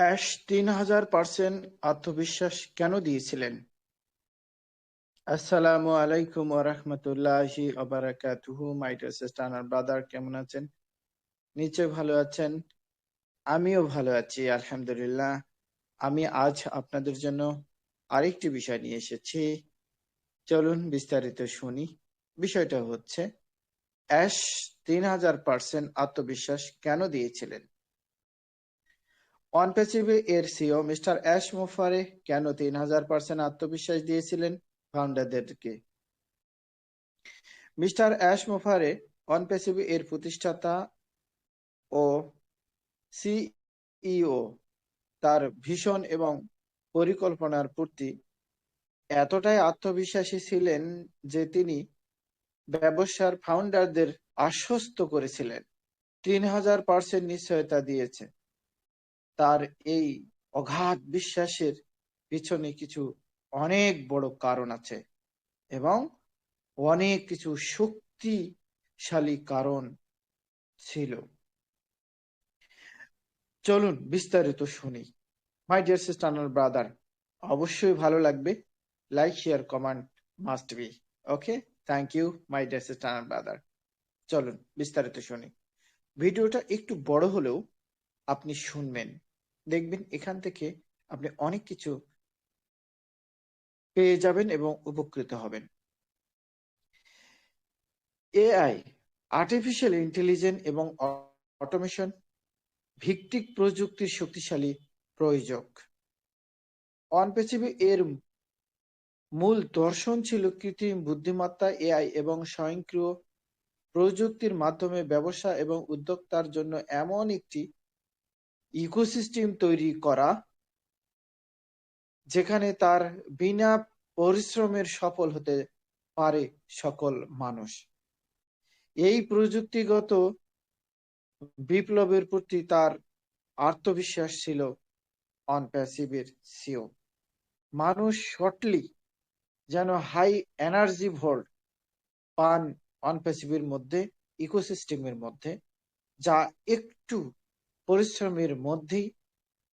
Ash তিন হাজার percent আত্মবিশ্বাস কেন দিয়েছিলেন? আসসালামু আলাইকুম ওরহমতুল্লাহি ওবারাকাতুহু মাই ডিয়ার সিস্টার আর ব্রাদার, কেমন আছেন? নিশ্চয় ভালো আছেন? আমিও ভালো আছি, আলহামদুলিল্লাহ। আমি আজ আপনাদের জন্য আরেকটি বিষয় নিয়ে এসেছি। চলুন বিস্তারিত শুনি। বিষয়টা হচ্ছে, অ্যাশ তিন হাজার পার্সেন্ট আত্মবিশ্বাস কেন দিয়েছিলেন? অনপেসিভে এর সিও মিস্টার অ্যাশ মোফারে কেন তিন হাজার পার্সেন্ট আত্মবিশ্বাস দিয়েছিলেন ফাউন্ডারদেরকে? মিস্টার অ্যাশ মোফারে অনপেসিভে এর প্রতিষ্ঠাতা ও সিইও, তার ভীষণ এবং পরিকল্পনার প্রতি এতটাই আত্মবিশ্বাসী ছিলেন যে তিনি ব্যবসার ফাউন্ডারদের আশ্বস্ত করেছিলেন। তিন হাজার পার্সেন্ট নিশ্চয়তা দিয়েছে। তার এই অগাধ বিশ্বাসের পিছনে কিছু অনেক বড় কারণ আছে এবং অনেক কিছু শক্তিশালী কারণ ছিল। চলুন বিস্তারিত শুনি। মাই ডিয়ার সিস্টার ব্রাদার অবশ্যই ভালো লাগবে। Like share comment must be okay thank you my dear sister brother চলুন বিস্তারিত শুনি। ভিডিওটা একটু বড় হলেও আপনি শুনবেন। দেখবেন এখান থেকে আপনি অনেক কিছু পেয়ে যাবেন এবং উপকৃত হবেন। এআই আর্টিফিশিয়াল ইন্টেলিজেন্স এবং অটোমেশন ভিত্তিক প্রযুক্তির শক্তিশালী প্রয়োজক। অনপেসিভি এর মূল দর্শন ছিল কৃত্রিম বুদ্ধিমত্তা, এআই এবং স্বয়ংক্রিয় প্রযুক্তির মাধ্যমে ব্যবসা এবং উদ্যোক্তার জন্য এমন একটি ইকোসিস্টেম তৈরি করা, যেখানে তার বিনা পরিশ্রমের সফল হতে পারে সকল মানুষ। এই প্রযুক্তিগত বিপ্লবের প্রতি তার আত্মবিশ্বাস ছিল অনপ্যাসিভের সিও মানুষ শর্টলি যেন হাই এনার্জি ভোল্ট পান অনপ্যাসিভের মধ্যে ইকোসিস্টেমের মধ্যে, যা একটু পরিশ্রমের মধ্যেই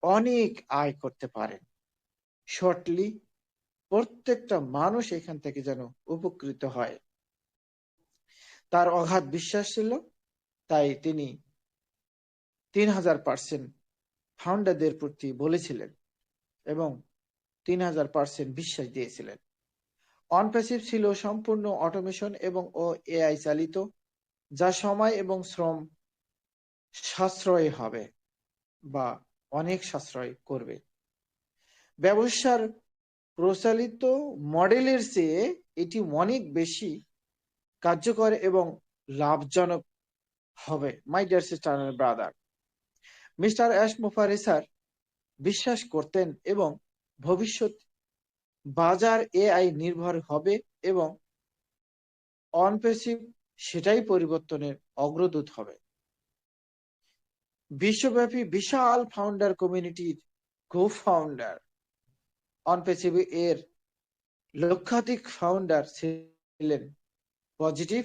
অনেক আয় করতে পারেন। শর্টলি প্রত্যেকটা মানুষ এখান থেকে যেন উপকৃত হয়। তার অগাধ বিশ্বাস ছিল, তাই তিনি তিন হাজার পার্সেন্ট ফাউন্ডারদের প্রতি বলেছিলেন এবং তিন হাজার পার্সেন্ট বিশ্বাস দিয়েছিলেন। অনপ্যাসিভ ছিল সম্পূর্ণ অটোমেশন এবং ও এআই চালিত, যা সময় এবং শ্রম সাশ্রয় হবে বা অনেক সাশ্রয় করবে। ব্যবসার প্রচলিত মডেলের চেয়ে এটি অনেক বেশি কার্যকর এবং লাভজনক হবে। My dear sister brother mister Ash মুফারেসার বিশ্বাস করতেন এবং ভবিষ্যৎ বাজার এআই নির্ভর হবে এবং অনপেসিভ সেটাই পরিবর্তনের অগ্রদূত হবে। বিশ্বব্যাপী বিশাল ফাউন্ডার কমিউনিটির কো ফাউন্ডার অনপেসিভি এর লক্ষাধিক ফাউন্ডার ছিলেন পজিটিভ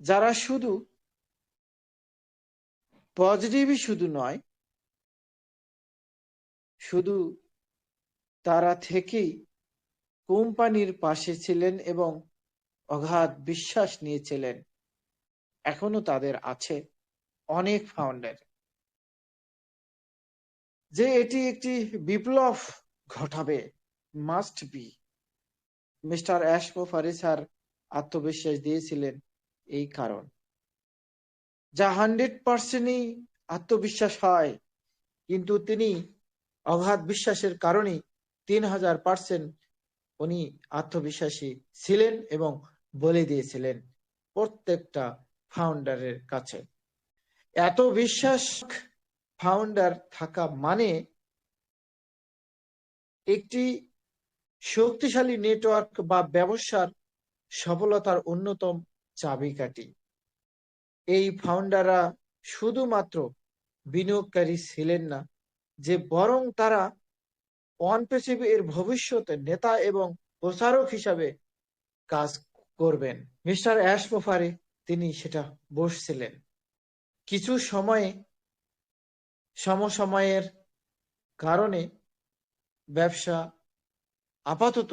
যারা শুধু পজিটিভই শুধু নয়, শুধু তারা থেকেই কোম্পানির পাশে ছিলেন এবং অগাধ বিশ্বাস নিয়েছিলেন, এখনও তাদের আছে। অনেক ফাউন্ডার যে এটি একটি বিপ্লব ঘটাবে মাস্ট বি মিস্টার অ্যাশমো ফারিসার আত্মবিশ্বাস দিয়েছিলেন এই কারণ। যা হান্ড্রেড পার্সেন্টই আত্মবিশ্বাস হয়, কিন্তু তিনি অগাধ বিশ্বাসের কারণে তিন হাজার পার্সেন্ট উনি আত্মবিশ্বাসী ছিলেন এবং বলে দিয়েছিলেন প্রত্যেকটা ফাউন্ডারের কাছে। এত বিশ্বাস ফাউন্ডার থাকা মানে একটি শক্তিশালী নেটওয়ার্ক বা ব্যবসার সফলতার অন্যতম চাবিকাঠি। এই ফাউন্ডাররা শুধুমাত্র বিনিয়োগকারী ছিলেন না, যে বরং তারা অনপেসিভ এর ভবিষ্যতে নেতা এবং প্রচারক হিসাবে কাজ করবেন। মিস্টার অ্যাশমোফারে তিনি সেটা বসছিলেন। কিছু সময়ে সমসময়ের কারণে ব্যবসা আপাতত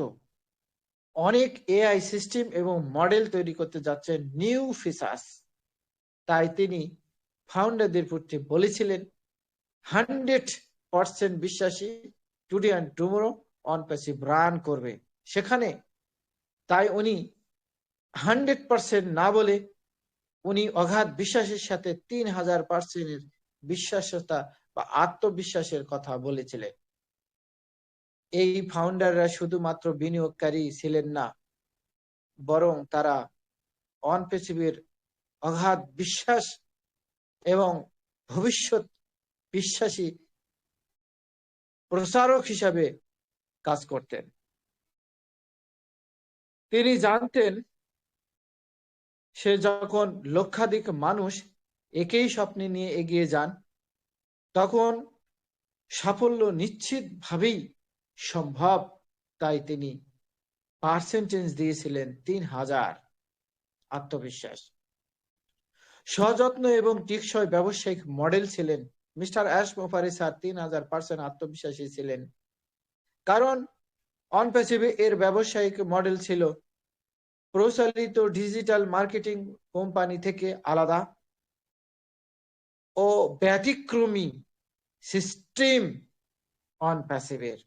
অনেক এআই সিস্টেম এবং মডেল তৈরি করতে যাচ্ছেন নিউ ফিচার্স তাই তিনি ফাউন্ডারদের প্রতি বলেছিলেন, হান্ড্রেড পার্সেন্ট বিশ্বাসী today and tomorrow OnPassive run করবে। সেখানে তাই উনি হান্ড্রেড পার্সেন্ট না বলে উনি অগাধ বিশ্বাসের সাথে তিন হাজার পার্সেন্টের বিশ্বাসতা বা আত্মবিশ্বাসের কথা বলেছিলেন। এই ফাউন্ডাররা শুধুমাত্র বিনিয়োগকারী ছিলেন না, বরং তারা অন পৃথিবীর অগাধ বিশ্বাস এবং ভবিষ্যৎ বিশ্বাসী প্রচারক হিসাবে কাজ করতেন। তিনি জানতেন সে যখন লক্ষাধিক মানুষ একই স্বপ্নে নিয়ে এগিয়ে যান, তখন সাফল্য নিশ্চিতভাবেই সম্ভব, তাই তিনি পার্সেন্টেজ দিয়েছিলেন তিন হাজার আত্মবিশ্বাস। সযত্ন এবং টিকসই ব্যবসায়িক মডেল ছিলেন মিস্টার অ্যাশ মোফারি স্যার তিন হাজার পার্সেন্ট আত্মবিশ্বাসী ছিলেন। কারণ অনপ্যাসিভে এর ব্যবসায়িক মডেল ছিল প্রচলিত ডিজিটাল মার্কেটিং কোম্পানি থেকে আলাদা ও ব্যতিক্রমী সিস্টেম অন প্যাসিভের।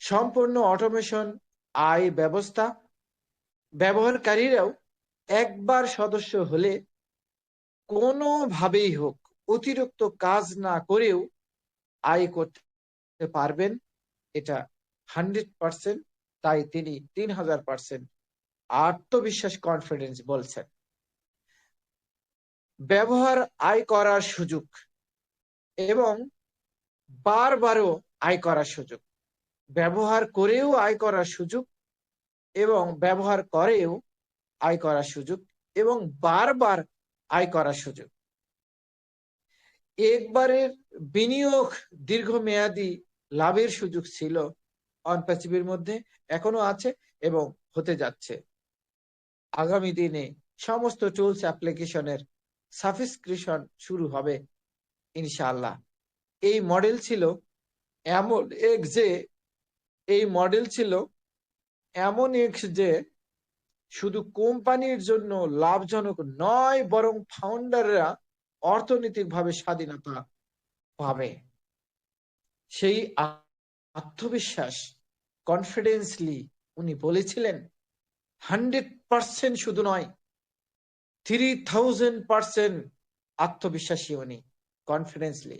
সম্পূর্ণ অটোমেশন আয় ব্যবস্থা ব্যবহারকারীরাও একবার সদস্য হলে কোনোভাবেই হোক অতিরিক্ত কাজ না করেও আয় করতে পারবেন। এটা হান্ড্রেড পার্সেন্ট, তাই তিনি তিন হাজার পার্সেন্ট আত্মবিশ্বাস কনফিডেন্স বলছেন। ব্যবহার আয় করার সুযোগ এবং বারবারও আয় করার সুযোগ। ব্যবহার করেও আয় করার সুযোগ এবং ব্যবহার করেও আয় করার সুযোগ এবং বারবার আয় করার সুযোগ। একবারের বিনিয়োগ দীর্ঘমেয়াদী লাভের সুযোগ ছিল। অনপ্যাসিভের মধ্যে এখনও আছে এবং হতে যাচ্ছে। আগামী দিনে সমস্ত টুলস অ্যাপ্লিকেশনের সাবস্ক্রিপশন শুরু হবে, ইনশাআল্লাহ। এই মডেল ছিল এমন এক যে, এই মডেল ছিল এমন এক যে, শুধু কোম্পানির জন্য লাভজনক নয়, বরং ফাউন্ডাররা অর্থনৈতিকভাবে স্বাধীনতা পাবে। সেই আত্মবিশ্বাস কনফিডেন্সলি উনি বলেছিলেন হান্ড্রেড পার্সেন্ট শুধু নয়, থ্রি থাউজেন্ড পার্সেন্ট আত্মবিশ্বাসী উনি কনফিডেন্সলি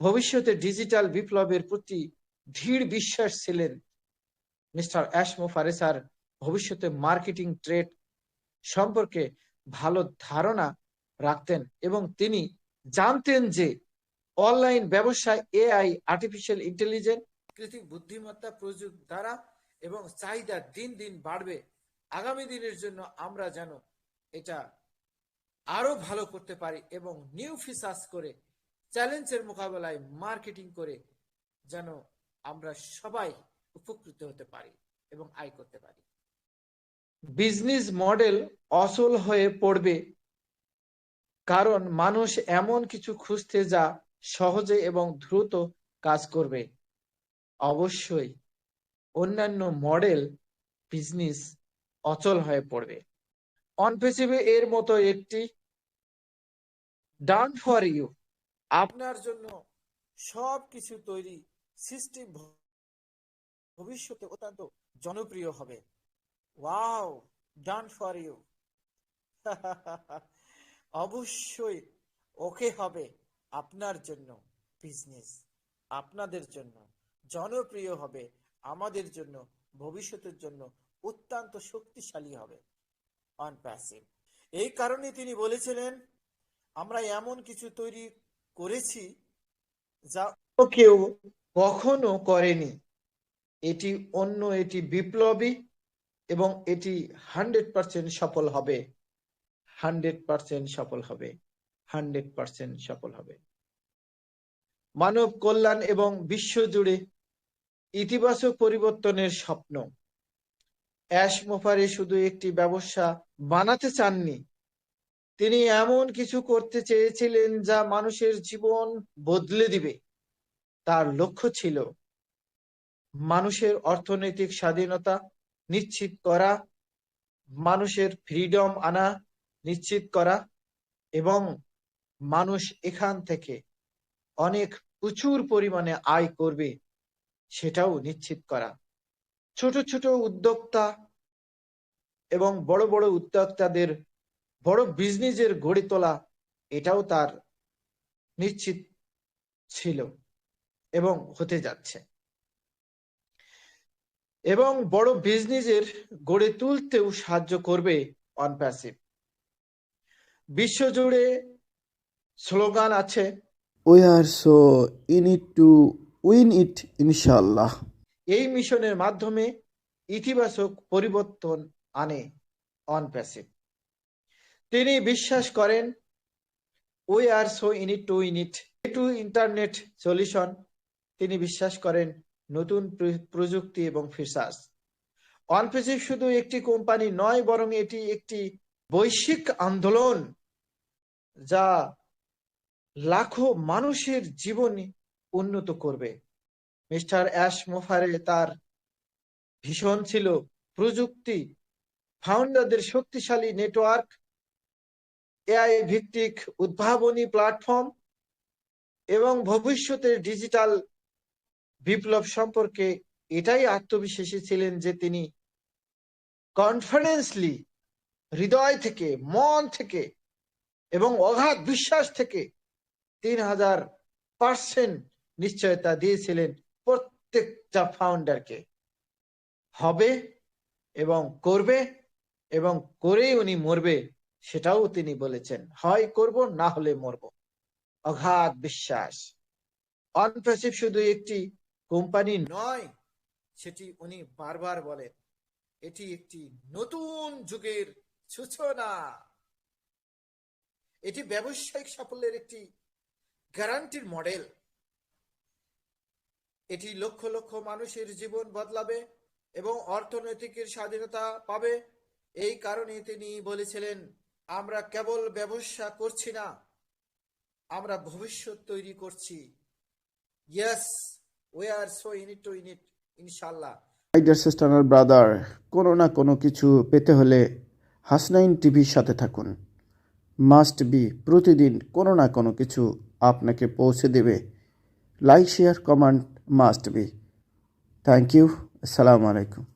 ভবিষ্যতে ডিজিটাল বিপ্লবের প্রতি দৃঢ় বিশ্বাস ছিলেন মিস্টার অ্যাশমো ফারেসার ভবিষ্যতে মার্কেটিং ট্রেড সম্পর্কে ভালো ধারণা রাখতেন এবং তিনি জানতেন যে অনলাইন ব্যবসায় এআই আর্টিফিশিয়াল ইন্টেলিজেন্স কৃত্রিম বুদ্ধিমত্তা প্রযুক্তি দ্বারা এবং চাহিদা দিন দিন বাড়বে। আগামী দিনের জন্য আমরা যেন এটা আরও ভালো করতে পারি এবং নিউ ফিচার্স করে, চ্যালেঞ্জের মোকাবেলায় মার্কেটিং করে যেন আমরা সবাই উপকৃত হতে পারি এবং আয় করতে পারি। বিজনেস মডেল অসল হয়ে পড়বে কারণ মানুষ এমন কিছু খুঁজতে যা সহজে এবং দ্রুত কাজ করবে। অবশ্যই অন্যান্য মডেল, বিজনেস অচল হয়ে পড়বে। অনপেসিভে এর মতো একটি ডান ফর ইউ আপনার জন্য সব কিছু তৈরি সৃষ্টি ভবিষ্যতে অত্যন্ত জনপ্রিয় হবে। ওয়াও ডান ফর ইউ অবশ্যই ওকে হবে আপনার জন্য বিজনেস আপনাদের জন্য জনপ্রিয় হবে, আমাদের জন্য, ভবিষ্যতের জন্য অত্যন্ত শক্তিশালী হবে অন প্যাসিভ এই কারণে তিনি বলেছিলেন, আমরা এমন কিছু তৈরি করেছি যা কেউ কখনো করেনি। এটি অন্য, এটি বিপ্লবী এবং এটি হান্ড্রেড পার্সেন্ট সফল হবে। হান্ড্রেড পার্সেন্ট সফল হবে। হান্ড্রেড পার্সেন্ট সফল হবে। মানব কল্যাণ এবং বিশ্ব জুড়ে ইতিবাচক পরিবর্তনের স্বপ্ন অ্যাশ মোফারে শুধু একটি ব্যবসা বানাতে চাননি। তিনি এমন কিছু করতে চেয়েছিলেন যা মানুষের জীবন বদলে দিবে। তার লক্ষ্য ছিল মানুষের অর্থনৈতিক স্বাধীনতা নিশ্চিত করা, মানুষের ফ্রিডম আনা নিশ্চিত করা এবং মানুষ এখান থেকে অনেক প্রচুর পরিমাণে আয় করবে সেটাও নিশ্চিত করা। ছোট ছোট উদ্যোক্তা এবং বড় বড় উদ্যোক্তাদের বড় বিজনেসের গড়ে তোলা এটাও তার নিশ্চিত ছিল এবং হতে যাচ্ছে এবং বড় বিজনেসের গড়ে তুলতেও সাহায্য করবে অনপ্যাসিভ বিশ্বজুড়ে স্লোগান আছে We are so in it to win it, inshallah. এই মিশনের মাধ্যমে ইতিবাচক পরিবর্তন আনে অনপ্যাসিভ তিনি বিশ্বাস করেন we are so in it to in it to internet solution তিনি বিশ্বাস করেন, নতুন প্র- প্রযুক্তি এবং ফিচার্স। অনপ্যাসিভ শুধু একটি কোম্পানি নয়, বরং এটি একটি বৈশ্বিক আন্দোলন যা লাখো মানুষের জীবন উন্নত করবে। মিস্টার অ্যাশ মোফারে তার ভীষণ ছিল প্রযুক্তি, ফাউন্ডারদের শক্তিশালী নেটওয়ার্ক, এআই ভিত্তিক উদ্ভাবনী প্ল্যাটফর্ম এবং ভবিষ্যতের ডিজিটাল বিপ্লব সম্পর্কে এটাই আত্মবিশ্বাসী ছিলেন যে তিনি কনফিডেন্সলি হৃদয় থেকে, মন থেকে এবং অগাধ বিশ্বাস থেকে তিন হাজার পার্সেন্ট নিশ্চয়তা দিয়েছিলেন। প্রত্যেকটা ফাউন্ডারকে হবে এবং করবে এবং করেই উনি মরবে সেটাও তিনি বলেছেন। হয় করব, না হলে মরব। অগাধ বিশ্বাস। অনপ্যাসিভ শুধু একটি কোম্পানি নয়, সেটি উনি বারবার বলেন। এটি একটি নতুন যুগের সূচনা। এটি ব্যবসায়িক সাফল্যের একটি গ্যারান্টির মডেল এটি লক্ষ লক্ষ মানুষের জীবন বদলাবে এবং অর্থনৈতিকের স্বাধীনতা পাবে। এই কারণে তিনি বলেছিলেন আমরা কেবল ব্যবসা করছি না আমরা ভবিষ্যৎ তৈরি করছি। Yes we are so in it to in it ইনশাল্লাহ sister and brother, কোনো না কোনো কিছু পেতে হলে হাসনাইন টিভির সাথে থাকুন। মাস্ট বি প্রতিদিন কোনো না কোনো কিছু আপনাকে পৌঁছে দেবে। Like share comment must be thank you আসসালামু আলাইকুম